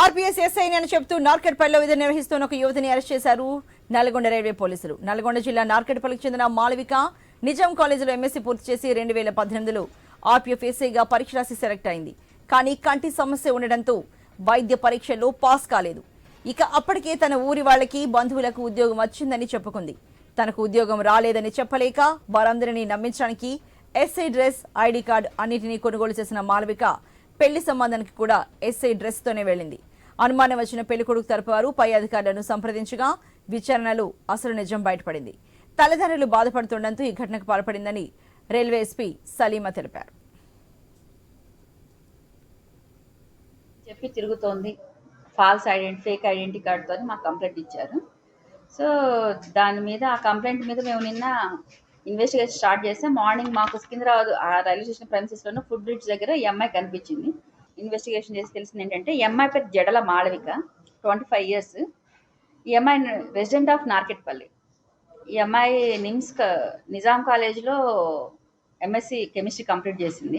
RPS SI అని చెప్తూ నార్కెట్పల్లిలో విధులు నిర్వహిస్తున్న ఒక యువతిని అరెస్ట్ చేశారు నల్గొండ రైల్వే పోలీసులు. నల్గొండ జిల్లా నార్కెట్పల్లికి చెందిన మాళవిక నిజాం కాలేజీలో ఎంఎస్సీ పూర్తి చేసి రెండు వేల పద్దెనిమిదిలో ఆర్పీఎఫ్ ఎస్ఐగా పరీక్ష రాసి సెలెక్ట్ అయింది. కానీ కంటి సమస్య ఉండడంతో వైద్య పరీక్షల్లో పాస్ కాలేదు. ఇక అప్పటికే తన ఊరి వాళ్ళకి బంధువులకు ఉద్యోగం వచ్చిందని చెప్పుకుంది. తనకు ఉద్యోగం రాలేదని చెప్పలేక వారందరినీ నమ్మించడానికి ఎస్ఐ డ్రెస్ ఐడి కార్డు అన్నిటినీ కొనుగోలు చేసిన మాలవిక పెళ్ళి సంబంధానికి కూడా ఎస్ఐ డ్రెస్ తోనే వెళ్ళింది. అనుమానం వచ్చిన పెళ్ళి కొడుకు తరపు వారు పై అధికారులను సంప్రదించగా విచారణలో అసలు నిజం బయటపడింది. తల్లిదండ్రులు బాధపడుతుండటంతో ఈ ఘటనకు పాల్పడిందని రైల్వే ఎస్పీ సలీమా తెలిపారు. చెప్పి తిరుగుతోంది. ఫాల్స్ ఐడెంటి ఫేక్ ఐడెంటిటీ కార్డుతో మాకు కంప్లైంట్ ఇచ్చారు. సో దాని మీద ఆ కంప్లైంట్ మీద మేము నిన్న ఇన్వెస్టిగేషన్ స్టార్ట్ చేస్తే మార్నింగ్ మాకు సికింద్రాబాద్ ఆ రైల్వే స్టేషన్ ప్రెమిసెస్లోనూ ఫుడ్ బ్రిడ్జ్ దగ్గర ఈ అమ్మాయి కనిపించింది. ఇన్వెస్టిగేషన్ చేసి తెలిసింది ఏంటంటే ఈ అమ్మాయి పేరు Jadala Malavika twenty five years ఈ అమ్మాయి రెసిడెంట్ ఆఫ్ నార్కెట్పల్లి ఈ అమ్మాయి నిమ్స్ నిజాం కాలేజీలో ఎంఎస్సి కెమిస్ట్రీ కంప్లీట్ చేసింది.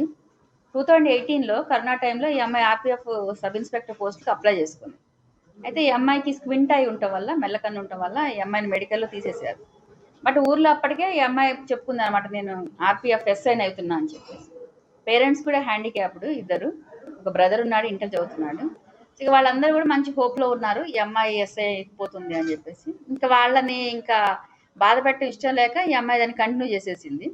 టూ థౌజండ్ ఎయిటీన్లో కరోనా టైంలో ఈ అమ్మాయి ఆర్పిఎఫ్ సబ్ ఇన్స్పెక్టర్ పోస్ట్కి అప్లై చేసుకుంది. అయితే ఈ అమ్మాయికి స్క్వింట్ అయి ఉండటం వల్ల మెల్లకన్ను ఉండటం వల్ల ఈ అమ్మాయిని మెడికల్లో తీసేసారు బట్ ఊర్లో అప్పటికే ఈ అమ్మాయి చెప్పుకుంది అనమాట నేను ఆర్పిఎఫ్ ఎస్ఐన్ అవుతున్నా అని చెప్పేసి. పేరెంట్స్ కూడా హ్యాండిక్యాప్డ్ ఇద్దరు. ఒక బ్రదర్ ఉన్నాడు ఇంటర్ చదువుతున్నాడు. ఇక వాళ్ళందరూ కూడా మంచి హోప్లో ఉన్నారు ఈ అమ్మాయి ఎస్ఐ అయిపోతుంది అని చెప్పేసి. ఇంకా వాళ్ళని ఇంకా బాధ పెట్టడం ఇష్టం లేక ఈ అమ్మాయి దాన్ని కంటిన్యూ చేసేసింది.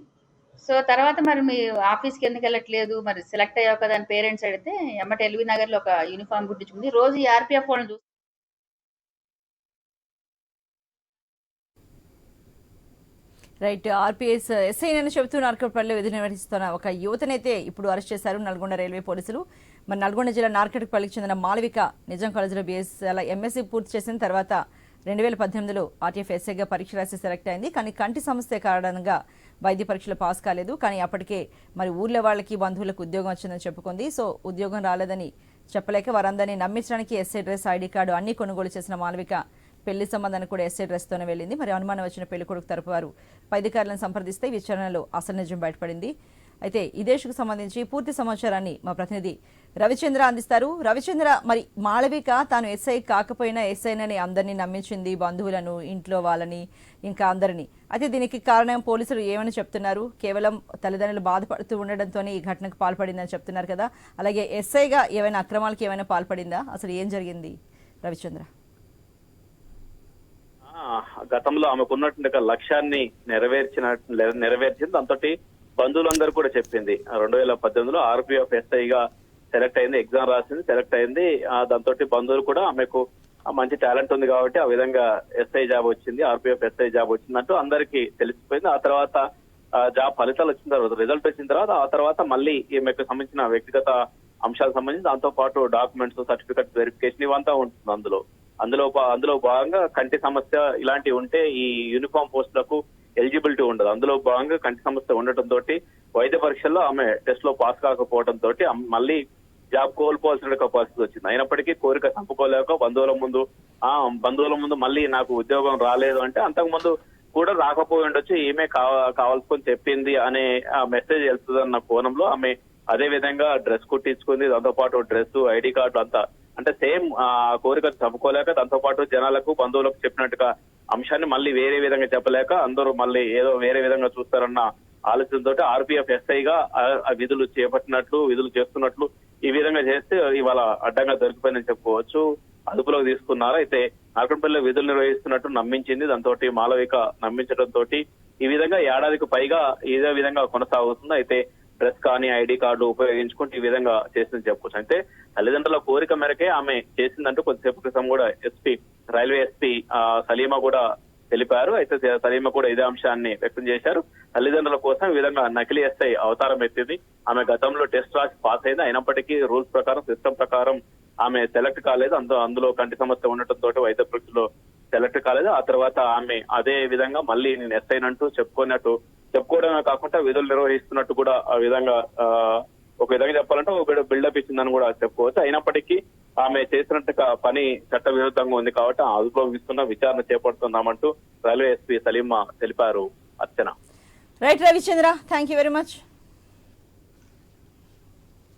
సో తర్వాత మరి మీ ఆఫీస్కి ఎందుకు వెళ్ళట్లేదు? మరి సెలెక్ట్ అయ్యావు కదా అని పేరెంట్స్ అడిగితే ఎమ్మటి ఎల్వి నగర్లో ఒక యూనిఫామ్ కుట్టించుకుంది రోజు ఈ ఆర్పిఎఫ్ వాళ్ళని రైట్ ఆర్పీఎస్ ఎస్ఐ అని చెబుతూ నార్కట్పల్లిలో విధులు నిర్వహిస్తున్న ఒక యువతనైతే ఇప్పుడు అరెస్ట్ చేశారు నల్గొండ రైల్వే పోలీసులు. మరి నల్గొండ జిల్లా నార్కెట్పల్లికి చెందిన మాళవిక నిజాం కాలేజీలో బీఎస్ఎల్ ఎంఎస్సీ పూర్తి చేసిన తర్వాత రెండు వేల పద్దెనిమిదిలో ఆర్టీఎఫ్ ఎస్ఐగా పరీక్ష రాసి సెలెక్ట్ అయింది. కానీ కంటి సమస్య కారణంగా వైద్య పరీక్షలు పాస్ కాలేదు. కానీ అప్పటికే మరి ఊర్లో వాళ్ళకి బంధువులకు ఉద్యోగం వచ్చిందని చెప్పుకుంది. సో ఉద్యోగం రాలేదని చెప్పలేక వారందరినీ నమ్మించడానికి ఎస్ఐ డ్రెస్ ఐడి కార్డు అన్ని కొనుగోలు చేసిన మాళవిక పెళ్ళి సంబంధానికి కూడా ఎస్ఐ డ్రెస్తోనే వెళ్ళింది. మరి అనుమానం వచ్చిన పెళ్ళి కొడుకు తరపు వారు పైదికారులను సంప్రదిస్తే విచారణలో అసలు నిజం బయటపడింది. అయితే ఇదేశకు సంబంధించి పూర్తి సమాచారాన్ని మా ప్రతినిధి రవిచంద్ర అందిస్తారు. రవిచంద్ర మరి మాళవిక తాను ఎస్ఐ కాకపోయినా ఎస్ఐనని అందరినీ నమ్మించింది బంధువులను ఇంట్లో వాళ్ళని ఇంకా అందరినీ. అయితే దీనికి కారణం పోలీసులు ఏమని చెప్తున్నారు? కేవలం తల్లిదండ్రులు బాధపడుతూ ఉండడంతోనే ఈ ఘటనకు పాల్పడిందని చెప్తున్నారు కదా. అలాగే ఎస్ఐగా ఏమైనా అక్రమాలకు ఏమైనా పాల్పడిందా? అసలు ఏం జరిగింది? రవిచంద్ర. గతంలో ఆమెకు ఉన్నటువంటి లక్ష్యాన్ని నెరవేర్చిన నెరవేర్చింది. దాంతో బంధువులందరూ కూడా చెప్పింది. రెండు వేల పద్దెనిమిదిలో ఆర్పిఎఫ్ ఎస్ఐగా సెలెక్ట్ అయింది ఎగ్జామ్ రాసింది సెలెక్ట్ అయింది. దాంతో బంధువులు కూడా ఆమెకు మంచి టాలెంట్ ఉంది కాబట్టి ఆ విధంగా ఎస్ఐ జాబ్ వచ్చింది ఆర్పిఎఫ్ ఎస్ఐ జాబ్ వచ్చిందంటూ అందరికీ తెలిసిపోయింది. ఆ తర్వాత జాబ్ ఫలితాలు వచ్చిన తర్వాత రిజల్ట్ వచ్చిన తర్వాత ఆ తర్వాత మళ్ళీ ఈమెకు సంబంధించిన వ్యక్తిగత అంశాలకు సంబంధించి దాంతో పాటు డాక్యుమెంట్స్ సర్టిఫికెట్ వెరిఫికేషన్ ఇవంతా ఉంటుంది అందులో. అందులో అందులో భాగంగా కంటి సమస్య ఇలాంటివి ఉంటే ఈ యూనిఫామ్ పోస్టులకు ఎలిజిబిలిటీ ఉండదు. అందులో భాగంగా కంటి సమస్య ఉండటం తోటి వైద్య పరీక్షల్లో ఆమె టెస్ట్లో పాస్ కాకపోవడం తోటి ఆమె మళ్ళీ జాబ్ కోల్పోవాల్సిన పరిస్థితి వచ్చింది. అయినప్పటికీ కోరిక చంపుకోలేక బంధువుల ముందు ఆ బంధువుల ముందు మళ్ళీ నాకు ఉద్యోగం రాలేదు అంటే అంతకు ముందు కూడా రాకపోయి ఉండొచ్చు ఈమె కావాల్సుకొని చెప్పింది అనే మెసేజ్ వెళ్తుందన్న కోణంలో ఆమె అదే విధంగా డ్రెస్ కుట్టించుకుంది. దాంతో పాటు డ్రెస్ ఐడి కార్డు అంతా అంటే సేమ్ ఆ కోరిక చంపుకోలేక దాంతో పాటు జనాలకు బంధువులకు చెప్పినట్టుగా అంశాన్ని మళ్ళీ వేరే విధంగా చెప్పలేక అందరూ మళ్ళీ ఏదో వేరే విధంగా చూస్తారన్న ఆలోచనతో ఆర్పీఎఫ్ ఎస్ఐగా ఆ విధులు చేపట్టినట్లు విధులు చేస్తున్నట్లు ఈ విధంగా చేస్తే ఇవాళ అడ్డంగా దొరికిపోయిందని చెప్పుకోవచ్చు. అదుపులోకి తీసుకున్నారు? అయితే నాగంపల్లిలో విధులు నిర్వహిస్తున్నట్టు నమ్మించింది. దాంతో మాలవిక నమ్మించడం తోటి ఈ విధంగా ఏడాదికి పైగా ఇదే విధంగా కొనసాగుతుంది. అయితే డ్రెస్ కానీ ఐడి కార్డు ఉపయోగించుకుంటూ ఈ విధంగా చేసిందని చెప్పుకోవచ్చు. అంటే తల్లిదండ్రుల కోరిక మేరకే ఆమె చేసిందంటూ కొద్దిసేపు క్రితం కూడా ఎస్పీ రైల్వే ఎస్పీ సలీమా కూడా తెలిపారు. అయితే సలీమా కూడా ఇదే అంశాన్ని వ్యక్తం చేశారు. తల్లిదండ్రుల కోసం ఈ విధంగా నకిలీ ఎస్ఐ అవతారం ఎత్తింది. ఆమె గతంలో టెస్ట్ రాసి పాస్ అయింది. అయినప్పటికీ రూల్స్ ప్రకారం సిస్టమ్ ప్రకారం ఆమె సెలెక్ట్ కాలేదు. అందులో అందులో కంటి సమస్య ఉండటం తోటి వైద్య పరీక్షలో సెలెక్ట్ కాలేదు. ఆ తర్వాత ఆమె అదే విధంగా మళ్ళీ నేను ఎస్ అయినట్టు చెప్పుకున్నట్టు చెప్పుకోవడమే కాకుండా విధులు నిర్వహిస్తున్నట్టు కూడా ఆ విధంగా ఆ, ఒక విధంగా చెప్పాలంటే ఒక బిల్డప్ ఇచ్చిందని కూడా చెప్పుకోవచ్చు. అయినప్పటికీ ఆమె చేసినట్టు పని చట్ట విరుద్ధంగా ఉంది కాబట్టి అనుభవిస్తున్న విచారణ చేపడుతున్నామంటూ రైల్వే ఎస్పీ సలీమా తెలిపారు. Archana right Ravichandra thank you very much